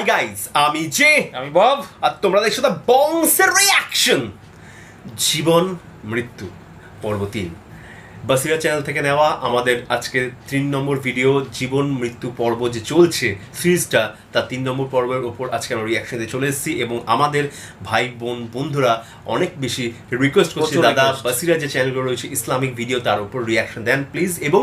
High guys আমি Jay. আমি Bob. আর তোমরা দেখছ দা বংসের রিয়াকশন জীবন মৃত্যু পর্ব তিন বাসিরা চ্যানেল থেকে নেওয়া আমাদের আজকে তিন নম্বর ভিডিও জীবন মৃত্যু পর্ব যে চলছে সিরিজটা তার তিন নম্বর পর্বের ওপর আজকে আমরা রিয়াকশন চলে এসেছি এবং আমাদের ভাই বোন বন্ধুরা অনেক বেশি রিকোয়েস্ট করছে দাদা বাসিরা যে চ্যানেলগুলো রয়েছে ইসলামিক ভিডিও তার উপর রিয়াকশন দেন প্লিজ এবং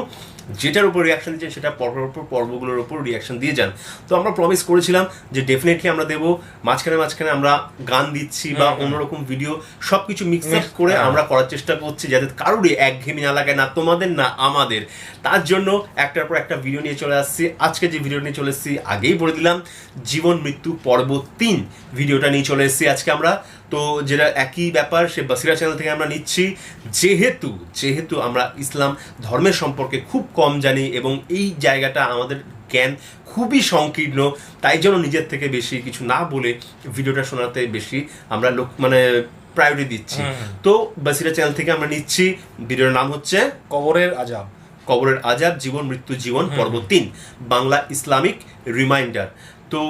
যেটার উপর রিয়াকশন দিচ্ছেন সেটা পর্বের উপর পর্বগুলোর উপর রিয়াকশন দিয়ে যান। তো আমরা প্রমিস করেছিলাম যে ডেফিনেটলি আমরা দেবো। মাঝখানে মাঝখানে আমরা গান দিচ্ছি বা অন্যরকম ভিডিও সব কিছু মিক্স আপ করে। আমরা করার চেষ্টা করছি যাতে কারোরই একঘেয়েমি না লাগে না তোমাদের না আমাদের। তার জন্য একটার পর একটা ভিডিও নিয়ে চলে আসছি। আজকে যে ভিডিও নিয়ে চলে এসেছি আগেই বলে দিলাম জীবন মৃত্যু পর্ব তিন ভিডিওটা নিয়ে চলে এসেছি আজকে আমরা। তো যেটা একই ব্যাপার সে বাসিরা চ্যানেল থেকে আমরা নিচ্ছি যেহেতু যেহেতু আমরা ইসলাম ধর্মের সম্পর্কে খুব কম জানি এবং এই জায়গাটা আমাদের জ্ঞান খুবই সংকীর্ণ তাই জন্য নিজের থেকে বেশি কিছু না বলে ভিডিওটা শোনাতে বেশি আমরা লোক মানে প্রায়োরিটি দিচ্ছি। তো বাসিরা চ্যানেল থেকে আমরা নিচ্ছি ভিডিওর নাম হচ্ছে কবরের আজাব। কবরের আজাব জীবন মৃত্যু জীবন পর্ব তিন। Bangla Islamic reminder. তো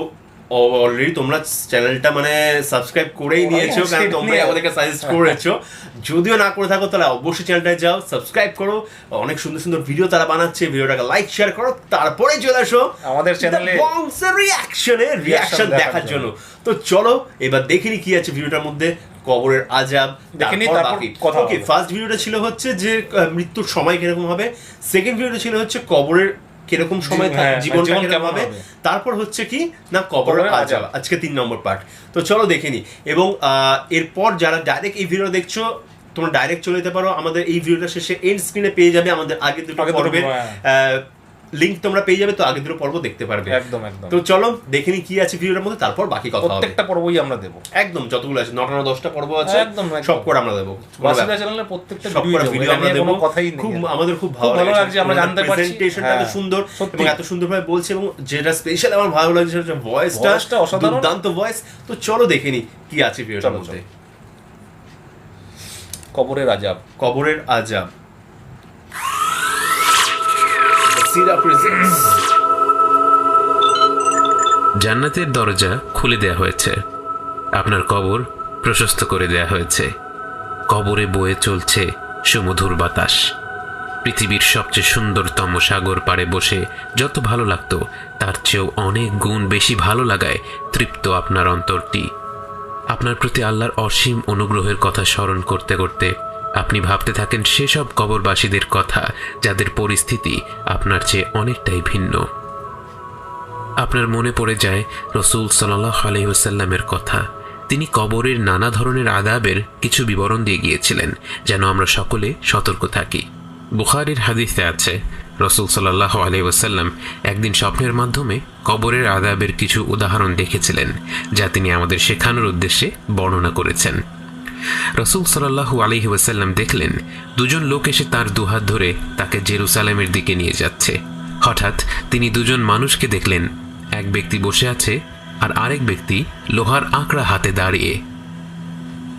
অলরেডি তোমরা চ্যানেলটা মানে সাবস্ক্রাইব করেই নিয়েছো কারণ তোমরা আমাদেরকে সাজেস্ট করেছ। যদিও না করে থাকো তাহলে অবশ্যই চ্যানেলটায় যাও সাবস্ক্রাইব করো। অনেক সুন্দর সুন্দর ভিডিও তারা বানাচ্ছে ভিডিওটাকে লাইক শেয়ার করো তারপরে চলে আসো আমাদের চ্যানেলে রিয়াকশনে রিয়াকশন দেখার দেখার জন্য। তো চলো এবার দেখিনি কি আছে ভিডিওটার মধ্যে কবরের আজাব দেখে কথা ওকে ফার্স্ট ভিডিওটা ছিল হচ্ছে যে মৃত্যুর সময় কীরকম হবে। সেকেন্ড ভিডিওটা ছিল হচ্ছে কবরের কীরকম সময় হ্যাঁ, জীবনটা জীবন কেমন হবে। তারপর হচ্ছে কি? না কবর আজাব। আজকে তিন নম্বর পার্ট তো চলো দেখে নি। এবং আহ, এরপর যারা ডাইরেক্ট এই ভিডিও দেখছ তোমরা ডাইরেক্ট চলে যেতে পারো। আমাদের এই ভিডিওটা শেষে এন্ড স্ক্রিনে পেয়ে যাবে আমাদের আগে দুটো পর্বের লিংক তোমরা পেয়ে যাবে তো আগের দুটো পর্ব দেখতে পারবে। একদম একদম। তো চলো দেখে নি কি আছে ভিডিওর মধ্যে তারপর বাকি কথা হবে। প্রত্যেকটা পর্বই আমরা দেবো। একদম যতগুলো আছে নটা না দশটা পর্ব আছে একদম। সব করে আমরা দেবো। বাসিদা চ্যানেলের প্রত্যেকটা ভিডিও আমরা দেবো। কথাই নেই খুব আমাদের খুব ভালো লাগছে আমরা জানতে পারছি। প্রেজেন্টেশনটা এত হ্যাঁ, সুন্দর। এবং এত সুন্দরভাবে বলছে এবং যেটা স্পেশাল আমার ভালো লাগছে সেটা ভয়েসটা অসাধারণ। দুর্দান্ত ভয়েস তো চলো দেখে নি কি আছে ভিডিওটার চলো, মধ্যে। কবরের আজাব। কবরের আজাব। জান্নাতের দরজা খুলে দেয়া হয়েছে। আপনার কবর প্রশস্ত করে দেয়া হয়েছে। কবরে বয়ে চলছে সুমধুর বাতাস। পৃথিবীর সবচেয়ে সুন্দরতম সাগর পাড়ে বসে যত ভালো লাগতো, তার চেয়েও অনেক গুণ বেশি ভালো লাগায় তৃপ্ত আপনার অন্তরটি। আপনার প্রতি আল্লাহর অসীম অনুগ্রহের কথা স্মরণ করতে করতে আপনি ভাবতে থাকেন সেসব কবরবাসীদের কথা, যাদের পরিস্থিতি আপনার চেয়ে অনেকটাই ভিন্ন। আপনার মনে পড়ে যায় রসুল সাল্লাহ আলহিউসাল্লামের কথা। তিনি কবরের নানা ধরনের আদাবের কিছু বিবরণ দিয়ে গিয়েছিলেন, যেন আমরা সকলে সতর্ক থাকি। বুখারির হাদিসে আছে, রসুল সাল্লাহ আলহিউসাল্লাম একদিন স্বপ্নের মাধ্যমে কবরের আদাবের কিছু উদাহরণ দেখেছিলেন, যা তিনি আমাদের শেখানোর উদ্দেশ্যে বর্ণনা করেছেন। রসুল সাল্লাহু আলহি ওয়াসাল্লাম দেখলেন, দুজন লোক এসে তার দুহাত ধরে তাকে জেরুসালেমের দিকে নিয়ে যাচ্ছে। হঠাৎ তিনি দুজন মানুষকে দেখলেন, এক ব্যক্তি বসে আছে আর আরেক ব্যক্তি লোহার আঁকড়া হাতে দাঁড়িয়ে।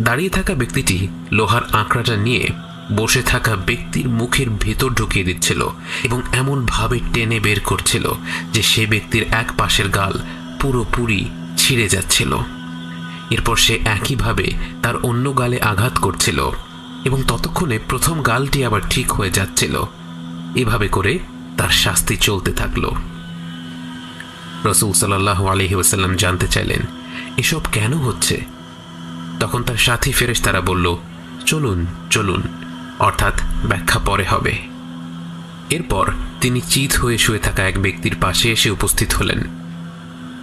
দাঁড়িয়ে থাকা ব্যক্তিটি লোহার আঁকড়াটা নিয়ে বসে থাকা ব্যক্তির মুখের ভেতর ঢুকিয়ে দিচ্ছিল এবং এমনভাবে টেনে বের করছিল যে সে ব্যক্তির এক পাশের গাল পুরোপুরি ছিঁড়ে যাচ্ছিল। এরপর সে একইভাবে তার অন্য গালে আঘাত করছিল এবং ততক্ষণে প্রথম গালটি আবার ঠিক হয়ে যাচ্ছিল। এভাবে করে তার শাস্তি চলতে থাকল। রসুল সাল্লাহ আলহি ওসাল্লাম জানতে চাইলেন, এসব কেন হচ্ছে? তখন তার সাথী ফেরেশ তারা বলল, চলুন চলুন, অর্থাৎ ব্যাখ্যা পরে হবে। এরপর তিনি চিত হয়ে শুয়ে থাকা এক ব্যক্তির পাশে এসে উপস্থিত হলেন।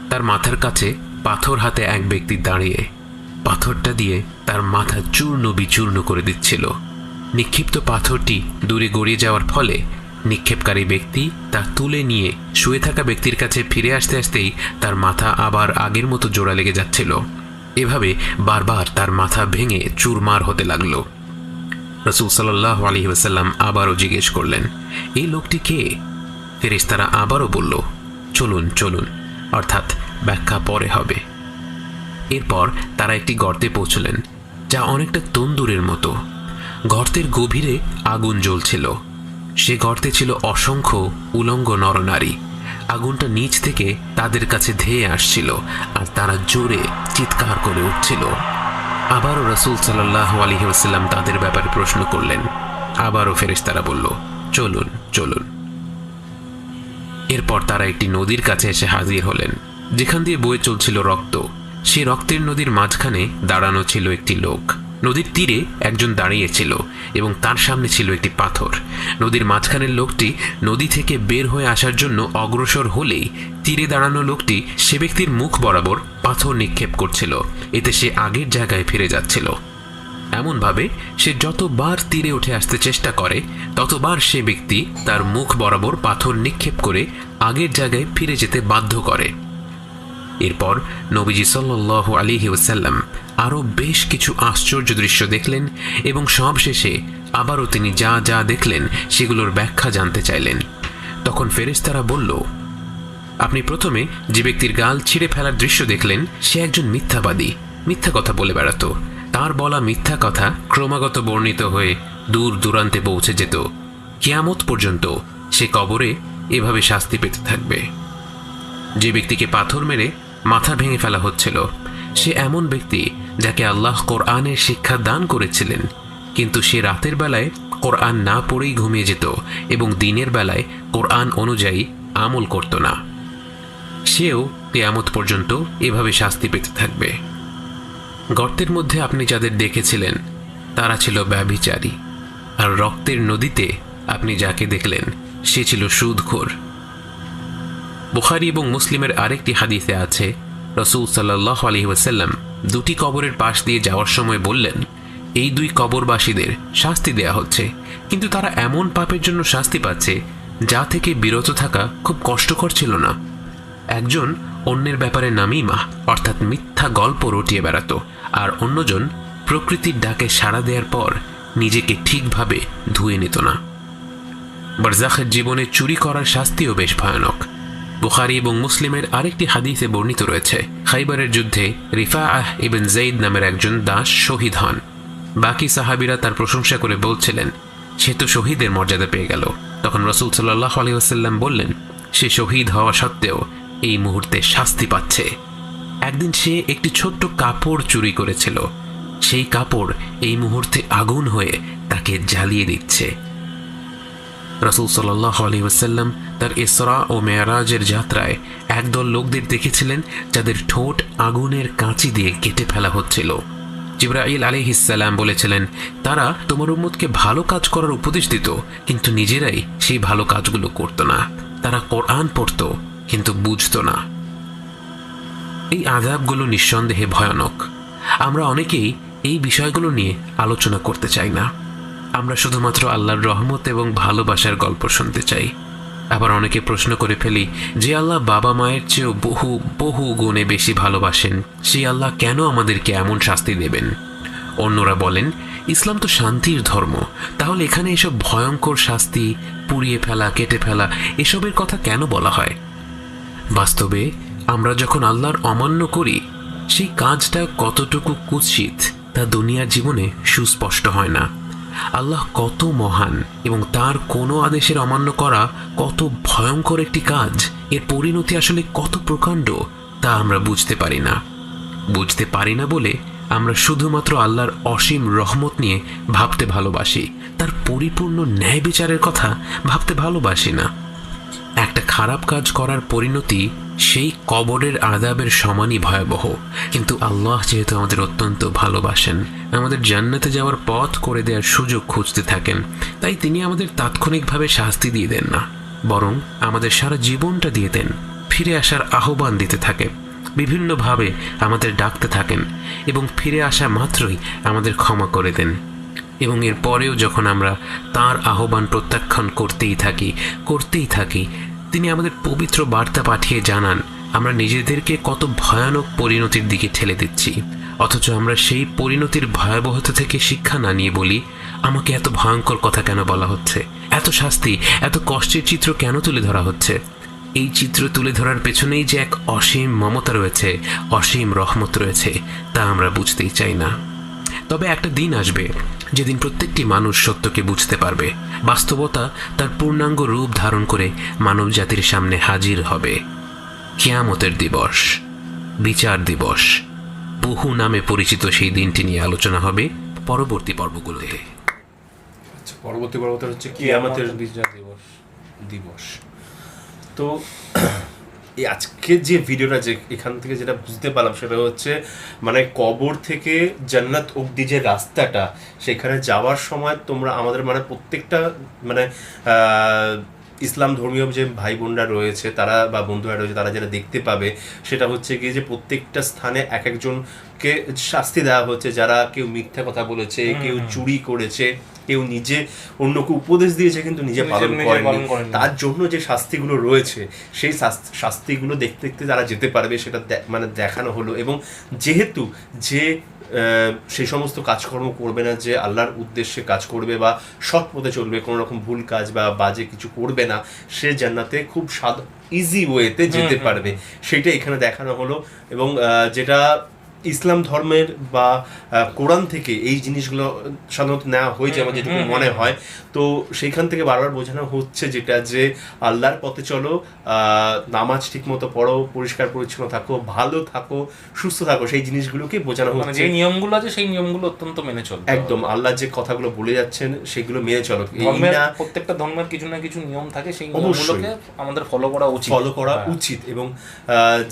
তার মাথার কাছে পাথর হাতে এক ব্যক্তি দাঁড়িয়ে পাথরটা দিয়ে তার মাথা চূর্ণ বিচূর্ণ করে দিচ্ছিল। নিক্ষিপ্ত পাথরটি দূরে গড়িয়ে যাওয়ার ফলে নিক্ষেপকারী ব্যক্তি তা তুলে নিয়ে শুয়ে থাকা ব্যক্তির কাছে ফিরে আসতে আসতেই তার মাথা আবার আগের মতো জোড়া লেগে যাচ্ছিল। এভাবে বারবার তার মাথা ভেঙে চুরমার হতে লাগল। রসুল সাল্লাহ আলী ওসাল্লাম আবারও জিজ্ঞেস করলেন, এই লোকটি কে? ফেরেশতারা আবারও বলল, চলুন চলুন। অর্থাৎ ব্যাখ্যা পরে হবে। এরপর তারা একটি গর্তে পৌঁছলেন, যা অনেকটা তন্দুরের মতো। গর্তের গভীরে আগুন জ্বলছিল। সে গর্তে ছিল অসংখ্য উলঙ্গ নরনারী। আগুনটা নিচ থেকে তাদের কাছে ধেয়ে আসছিল আর তারা জোরে চিৎকার করে উঠছিল। আবারও রাসূল সাল্লাহ আলহিহাস্লাম তাদের ব্যাপারে প্রশ্ন করলেন। আবারও ফেরেশতারা বলল, চলুন চলুন। এরপর তারা একটি নদীর কাছে এসে হাজির হলেন। যেখান দিয়ে বয়ে চলছিল রক্ত। সে রক্তের নদীর মাঝখানে দাঁড়ানো ছিল একটি লোক। নদীর তীরে একজন দাঁড়িয়েছিল এবং তার সামনে ছিল একটি পাথর। নদীর মাঝখানের লোকটি নদী থেকে বের হয়ে আসার জন্য অগ্রসর হলেই তীরে দাঁড়ানো লোকটি সে ব্যক্তির মুখ বরাবর পাথর নিক্ষেপ করছিল। এতে সে আগের জায়গায় ফিরে যাচ্ছিল। এমনভাবে সে যতবার তীরে উঠে আসতে চেষ্টা করে, ততবার সে ব্যক্তি তার মুখ বরাবর পাথর নিক্ষেপ করে আগের জায়গায় ফিরে যেতে বাধ্য করে। এরপর নবীজি সাল্লাহ আলিহি ওসাল্লাম আরও বেশ কিছু আশ্চর্য দৃশ্য দেখলেন এবং সবশেষে আবারও তিনি যা যা দেখলেন সেগুলোর ব্যাখ্যা জানতে চাইলেন। তখন ফেরেশতারা বলল, আপনি প্রথমে যে ব্যক্তির গাল ছিঁড়ে ফেলার দৃশ্য দেখলেন, সে একজন মিথ্যাবাদী। মিথ্যা কথা বলে বেড়াতো। তার বলা মিথ্যা কথা ক্রমাগত বর্ণিত হয়ে দূর দূরান্তে পৌঁছে যেত। কিয়ামত পর্যন্ত সে কবরে এভাবে শাস্তি পেতে থাকবে। যে ব্যক্তিকে পাথর মেরে মাথা ভেঙে ফেলা হচ্ছিল, সে এমন ব্যক্তি যাকে আল্লাহ কোরআনের শিক্ষা দান করেছিলেন, কিন্তু সে রাতের বেলায় কোরআন না পড়েই ঘুমিয়ে যেত এবং দিনের বেলায় কোরআন অনুযায়ী আমল করত না। সেও কেয়ামত পর্যন্ত এভাবে শাস্তি পেতে থাকবে। গর্তের মধ্যে আপনি যাদের দেখেছিলেন, তারা ছিল ব্যভিচারী। আর রক্তের নদীতে আপনি যাকে দেখলেন, সে ছিল সুদখোর। বুখারি এবং মুসলিমের আরেকটি হাদিসে আছে, রসুল সাল্লাহ আলহি ওয়াসাল্লাম দুটি কবরের পাশ দিয়ে যাওয়ার সময় বললেন, এই দুই কবরবাসীদের শাস্তি দেয়া হচ্ছে। কিন্তু তারা এমন পাপের জন্য শাস্তি পাচ্ছে, যা থেকে বিরত থাকা খুব কষ্টকর ছিল না। একজন অন্যের ব্যাপারে নামিমা অর্থাৎ মিথ্যা গল্প রটিয়ে বেড়াতো। আর অন্যজন প্রকৃতির ডাকে সাড়া দেওয়ার পর নিজেকে ঠিকভাবে ধুয়ে নিত না। বারজাখের জীবনে চুরি করার শাস্তিও বেশ ভয়ানক। বুখারি এবং মুসলিমের আরেকটি হাদিসে বর্ণিত রয়েছে, খাইবারের যুদ্ধে রিফা আহ ইবেন জৈদ নামের একজন দাস শহীদ হন। বাকি সাহাবিরা তার প্রশংসা করে বলছিলেন, সে তো শহীদের মর্যাদা পেয়ে গেল। তখন রসুল সাল্লাহ আলিয়াল্লাম বললেন, সে শহীদ হওয়া সত্ত্বেও এই মুহূর্তে শাস্তি পাচ্ছে। একদিন সে একটি ছোট্ট কাপড় চুরি করেছিল। সেই কাপড় এই মুহূর্তে আগুন হয়ে তাকে জ্বালিয়ে দিচ্ছে। রসুল সাল্লাহ আলী ওসাল্লাম তার ইসরা ও মেয়ারাজের যাত্রায় একদল লোকদের দেখেছিলেন, যাদের ঠোঁট আগুনের কাঁচি দিয়ে কেটে ফেলা হচ্ছিল। জিব্রাইল আলিহিসাল্লাম বলেছিলেন, তারা তোমার উম্মতকে ভালো কাজ করার উপদেশ দিত, কিন্তু নিজেরাই সেই ভালো কাজগুলো করত না। তারা কোরআন পড়ত কিন্তু বুঝতো না। এই আজাবগুলো নিঃসন্দেহে ভয়ানক। আমরা অনেকেই এই বিষয়গুলো নিয়ে আলোচনা করতে চাই না। আমরা শুধুমাত্র আল্লাহর রহমত এবং ভালোবাসার গল্প শুনতে চাই। আবার অনেকে প্রশ্ন করে ফেলি, যে আল্লাহ বাবা মায়ের চেয়েও বহু বহু গুণে বেশি ভালোবাসেন, সেই আল্লাহ কেন আমাদেরকে এমন শাস্তি দেবেন? অন্যরা বলেন, ইসলাম তো শান্তির ধর্ম। তাহলে এখানে এসব ভয়ঙ্কর শাস্তি, পুড়িয়ে ফেলা, কেটে ফেলা, এসবের কথা কেন বলা হয়? বাস্তবে, আমরা যখন আল্লাহর অমান্য করি, সেই কাজটা কতটুকু কুৎসিত, তা দুনিয়ার জীবনে সুস্পষ্ট হয় না। আল্লাহ কত মহান এবং তার কোনো আদেশের অমান্য করা কত ভয়ঙ্কর একটি কাজ, এর পরিণতি আসলে কত প্রকাণ্ড, তা আমরা বুঝতে পারি না। বুঝতে পারি না বলে আমরা শুধুমাত্র আল্লাহর অসীম রহমত নিয়ে ভাবতে ভালোবাসি, তার পরিপূর্ণ ন্যায় বিচারের কথা ভাবতে ভালোবাসি না। একটা খারাপ কাজ করার পরিণতি সেই কবরের আদাবের সমানই ভয়াবহ। কিন্তু আল্লাহ যেহেতু আমাদের অত্যন্ত ভালোবাসেন, আমাদের জান্নাতে যাওয়ার পথ করে দেওয়ার সুযোগ খুঁজতে থাকেন, তাই তিনি আমাদের তাৎক্ষণিকভাবে শাস্তি দিয়ে দেন না, বরং আমাদের সারা জীবনটা দিয়ে দেন, ফিরে আসার আহ্বান দিতে থাকে, বিভিন্নভাবে আমাদের ডাকতে থাকেন এবং ফিরে আসা মাত্রই আমাদের ক্ষমা করে দেন। এবং এর পরেও যখন আমরা তার আহ্বান প্রত্যাখ্যান করতেই থাকি করতেই থাকি, তিনি আমাদের পবিত্র বার্তা পাঠিয়ে জানান, আমরা নিজেদেরকে কত ভয়ানক পরিণতির দিকে ঠেলে দিচ্ছি। অথচ আমরা সেই পরিণতির ভয়াবহতা থেকে শিক্ষা না নিয়ে বলি, আমাকে এত ভয়ঙ্কর কথা কেন বলা হচ্ছে? এত শাস্তি, এত কষ্টের চিত্র কেন তুলে ধরা হচ্ছে? এই চিত্র তুলে ধরার পেছনেই যে এক অসীম মমতা রয়েছে, অসীম রহমত রয়েছে, তা আমরা বুঝতেই চাই না। তবে একটা দিন আসবে যেদিন প্রত্যেকটি মানুষ সত্যকে বুঝতে পারবে বাস্তবতা তার পূর্ণাঙ্গ রূপ ধারণ করে মানব জাতির সামনে হাজির হবে। কেয়ামতের দিবস বিচার দিবস বহু নামে পরিচিত সেই দিনটি নিয়ে আলোচনা হবে পরবর্তী পর্বগুলোতে। আচ্ছা, পরবর্তী পর্বতে হচ্ছে কি কি আমাদের আমাদের বিচার দিবস দিবস। তো এই আজকে যে ভিডিওটা যে এখান থেকে যেটা বুঝতে পারলাম সেটা হচ্ছে মানে কবর থেকে জান্নাত অব্দি যে রাস্তাটা সেখানে যাওয়ার সময় তোমরা আমাদের মানে প্রত্যেকটা মানে আহ, ইসলাম ধর্মীয় যে ভাই বোনরা রয়েছে তারা বা বন্ধুরা রয়েছে তারা যেটা দেখতে পাবে সেটা হচ্ছে গিয়ে যে প্রত্যেকটা স্থানে এক একজনকে শাস্তি দেওয়া হচ্ছে যারা কেউ মিথ্যা কথা বলেছে কেউ চুরি করেছে। কেউ নিজে অন্যকে উপদেশ দিয়েছে কিন্তু নিজে পালন করেনি তার জন্য যে শাস্তিগুলো রয়েছে সেই শাস- শাস্তিগুলো দেখতে দেখতে যারা যেতে পারবে সেটা মানে দেখানো হলো। এবং যেহেতু যে আহ, সেই সমস্ত কাজকর্ম করবে না যে আল্লাহর উদ্দেশ্যে কাজ করবে বা সৎ পথে চলবে কোনো রকম ভুল কাজ বা বাজে কিছু করবে না সে জান্নাতে খুব সাদ ইজি ওয়েতে যেতে পারবে। সেটা এখানে দেখানো হলো। এবং আহ, যেটা ইসলাম ধর্মের বা কোরআন থেকে এই জিনিসগুলো সাধারণত নেওয়া হয়েছে আমার যেটুকু মনে হয়। তো সেইখান থেকে বারবার বোঝানো হচ্ছে যেটা যে আল্লাহর পথে চলো নামাজ ঠিক মতো পড়ো পরিষ্কার পরিচ্ছন্ন থাকো ভালো থাকো সুস্থ থাকো সেই জিনিসগুলোকে বোঝানো মানে হচ্ছে। যে নিয়মগুলো আছে সেই নিয়মগুলো অত্যন্ত মেনে চলো একদম আল্লাহ যে কথাগুলো বলে যাচ্ছেন সেগুলো মেনে চলো। প্রত্যেকটা ধর্মের কিছু না কিছু নিয়ম থাকে সেই। নিয়মগুলোকে আমাদের ফলো করা উচিত। ফলো করা হ্যাঁ। উচিত এবং আহ,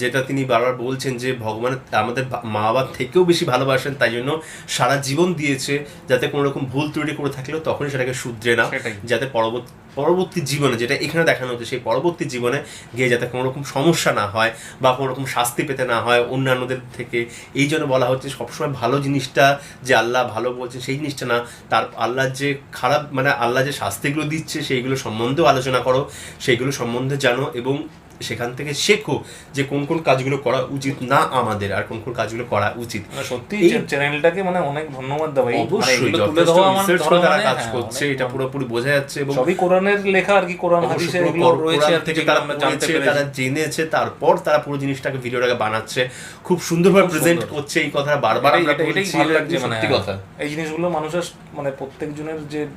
যেটা তিনি বারবার বলছেন যে ভগবান আমাদের মা বাবার থেকেও বেশি ভালোবাসেন তাই জন্য সারা জীবন দিয়েছে যাতে কোনো রকম ভুল ত্রুটি করে থাকলেও তখনই সেটাকে শুধরে না। যাতে পরবর্তী পরবর্তী জীবনে যেটা এখানে দেখানো হচ্ছে সেই পরবর্তী জীবনে গিয়ে যাতে কোনো রকম সমস্যা না হয় বা কোনো রকম শাস্তি পেতে না হয় অন্যান্যদের থেকে এই জন্য বলা হচ্ছে সবসময় ভালো জিনিসটা যে আল্লাহ ভালো বলছে সেই জিনিসটা না তার আল্লাহ যে খারাপ মানে আল্লাহ যে শাস্তিগুলো দিচ্ছে সেইগুলো সম্বন্ধেও আলোচনা করো সেইগুলো সম্বন্ধে জানো এবং সেখান থেকে শেখো যে কোন কোন কাজগুলো করা উচিত না আমাদের আর কোন কোন কাজগুলো করা উচিত। মানে সত্যি এই- চ্যানেলটাকে মানে অনেক ধন্যবাদ দেওয়া মানে অবশ্যই তারা মানে, কাজ হ্যাঁ, করছে এটা পুরোপুরি বোঝা যাচ্ছে এবং সবই কোরআনের লেখা আর কি কোরআন অবশ্যই হাদিসে এগুলো রয়েছে আর থেকে তারা জানতে তারা জেনেছে তারপর তারা পুরো জিনিসটাকে ভিডিওটাকে বানাচ্ছে। খুব সুন্দরভাবে প্রেজেন্ট করছে এই কথা বারবার আমরা এটাই- ভালো লাগছে মানে সত্যি কথা। এই জিনিসগুলো মানুষের মানে প্রত্যেকজনের যে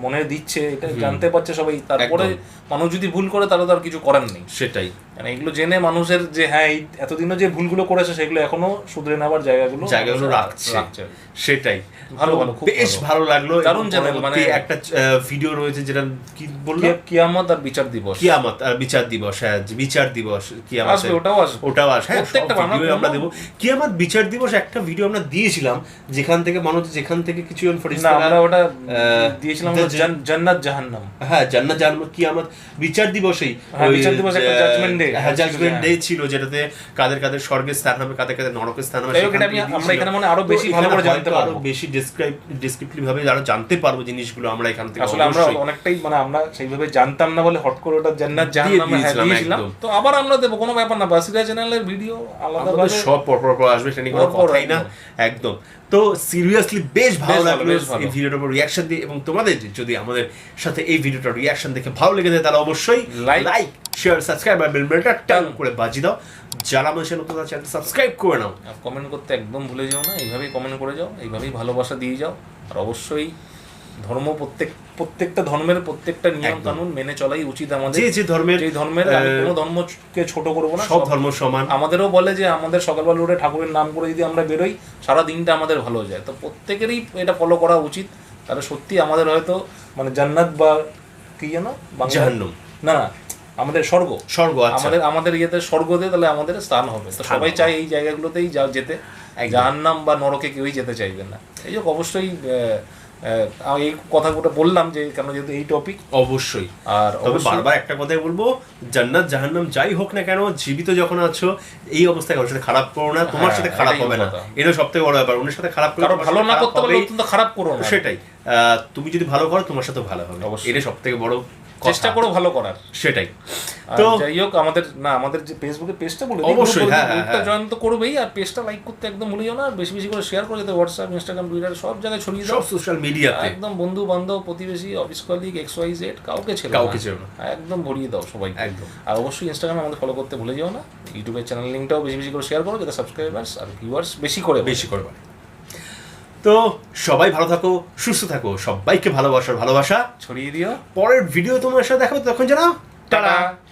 মনে দিচ্ছে এটা জানতে পারছে সবাই তারপরে মানুষ যদি ভুল করে তাহলে তো আর কিছু করার নেই। সেটাই। মানে এগুলো জেনে মানুষের যে হ্যাঁ এই এতদিনও যে ভুলগুলো করেছে সেগুলো এখনও শুধরে নেওয়ার জায়গাগুলো জায়গাগুলো রাখছে। সেটাই। ভালো, ভালো, বেশ ভালো। লাগল দারুণ এবং মানে- একটা ভিডিও রয়েছে যেটা কি বলল? কিয়ামত আর বিচার দিবস। কিয়ামত আর বিচার দিবস হ্যাঁ বিচার দিবস কিয়ামত আসবে ওটাও আসবে। ওটাও আসে হ্যাঁ প্রত্যেকটা ভিডিও আমরা দেবো। কিয়ামত বিচার দিবস একটা ভিডিও আমরা দিয়েছিলাম যেখান থেকে মানুষ যেখান থেকে কিছু না আমরা ওটা দিয়েছিলাম জান্নাত জাহান্নাম। হ্যাঁ জান্নাত জাহান্নাম কিয়ামত বিচার দিবসেই। হ্যাঁ, বিচার দিবস একটা day। হ্যাঁ জাজমেন্ট হ্যাঁ। ডে ছিল যেটাতে কাদের কাদের স্বর্গের স্থান হবে কাদের কাদের নরকের স্থান হবে আমরা এখানে মানে আরও বেশি ভালো করে জানতে পারব। বেশি ডেসক্রাইব ডেসক্রিপটিভ ভাবে আরও জানতে পারব জিনিসগুলো আমরা এখান থেকে আসলে আমরা অনেকটাই মানে আমরা সেইভাবে জানতাম না বলে হট করে ওটা জান্নাত জাহান্নামে হ্যাঁ দিয়েছিলাম তো আবার আমরা দেবো কোনো ব্যাপার না বাসিরা চ্যানেলের ভিডিও আলাদা সব পর পর আসবে সেটা নিয়ে কোনো কথাই না। একদম। তো সিরিয়াসলি বেশ ভালো লাগল এই ভিডিওটার উপর রিয়াকশন দিয়ে। এবং তোমাদের যদি আমাদের সাথে এই ভিডিওটার রিয়াকশন দেখে ভালো লেগে যায় তাহলে অবশ্যই লাইক শেয়ার সাবস্ক্রাইব আর বেল বেলটা টান করে বাজি দাও। যারা আমাদের নতুন চ্যানেল সাবস্ক্রাইব করে নাও। কমেন্ট করতে একদম ভুলে যাও না এইভাবেই কমেন্ট করে যাও এইভাবেই ভালোবাসা দিয়ে যাও। আর অবশ্যই ধর্ম প্রত্যেক প্রত্যেকটা ধর্মের প্রত্যেকটা নিয়ম কানুন মেনে চলাই উচিত আমাদের। যে যে ধর্মের যে ধর্মের আমি কোনো ধর্মকে ছোট করব না সব ধর্ম সমান। আমাদেরও বলে যে আমাদের সকালবেলা উঠে ঠাকুরের নাম করে যদি আমরা বেরোই সারা দিনটা আমাদের ভালো যায়। তো প্রত্যেকেরই এটা ফলো করা উচিত। তাহলে সত্যি আমাদের হয়তো মানে জান্নাত বা কি যেন? জাহান্নাম। না না আমাদের স্বর্গ। স্বর্গ আচ্ছা। আমাদের আমাদের ইয়েতে স্বর্গতে তাহলে আমাদের স্থান হবে। তো সবাই। চায় এই জায়গাগুলোতেই যা যেতে। জাহান্নাম বা নরকে কেউই যেতে চাইবে না। এই যে অবশ্যই এই কথাগুলো বললাম যে কেন যেহেতু এই টপিক অবশ্যই। আর তবে বারবার একটা কথাই বলব জান্নাত জাহান্নাম যাই হোক না কেন জীবিত যখন আছো এই অবস্থায় কারোর সাথে খারাপ করো না তোমার হ্যাঁ, সাথে খারাপ হবে না। এটা সব থেকে বড় ব্যাপার অন্যের সাথে খারাপ কারও ভালো না করতে পারলে অত্যন্ত খারাপ করো না। সেটাই। আহ, তুমি যদি ভালো করো তোমার সাথে ভালো হবে। অবশ্যই। এটা সব থেকে বড় চেষ্টা করো ভালো করার সেটাই তো যাই হোক আমাদের না আমাদের যে ফেসবুকে পেজটা বলে অবশ্যই, হ্যাঁ, হ্যাঁ, হ্যাঁ। জয়েন তো করবেই আর পেজটা লাইক করতে একদম ভুলে যাও না আর বেশি বেশি করে শেয়ার করে যাতে হোয়াটসঅ্যাপ ইনস্টাগ্রাম টুইটার সব জায়গায় ছড়িয়ে দাও সব সোশ্যাল মিডিয়াতে একদম বন্ধু বান্ধব প্রতিবেশী office colleague X Y Z কাউকে ছেড়ে কাউকে। ছেড়ো না। একদম ভরিয়ে দাও সবাই একদম। আর অবশ্যই ইনস্টাগ্রামে আমাদের ফলো করতে ভুলে যাও না ইউটিউবের চ্যানেল লিঙ্কটাও বেশি বেশি করে শেয়ার করো যাতে সাবস্ক্রাইবার্স আর ভিউয়ার্স বেশি করে বেশি করে। তো সবাই ভালো থাকো সুস্থ থাকো সবাইকে ভালোবাসার ভালোবাসা। ছড়িয়ে দিও। পরের ভিডিও তোমার সাথে দেখো তখন জানাও টাটা। টাটা।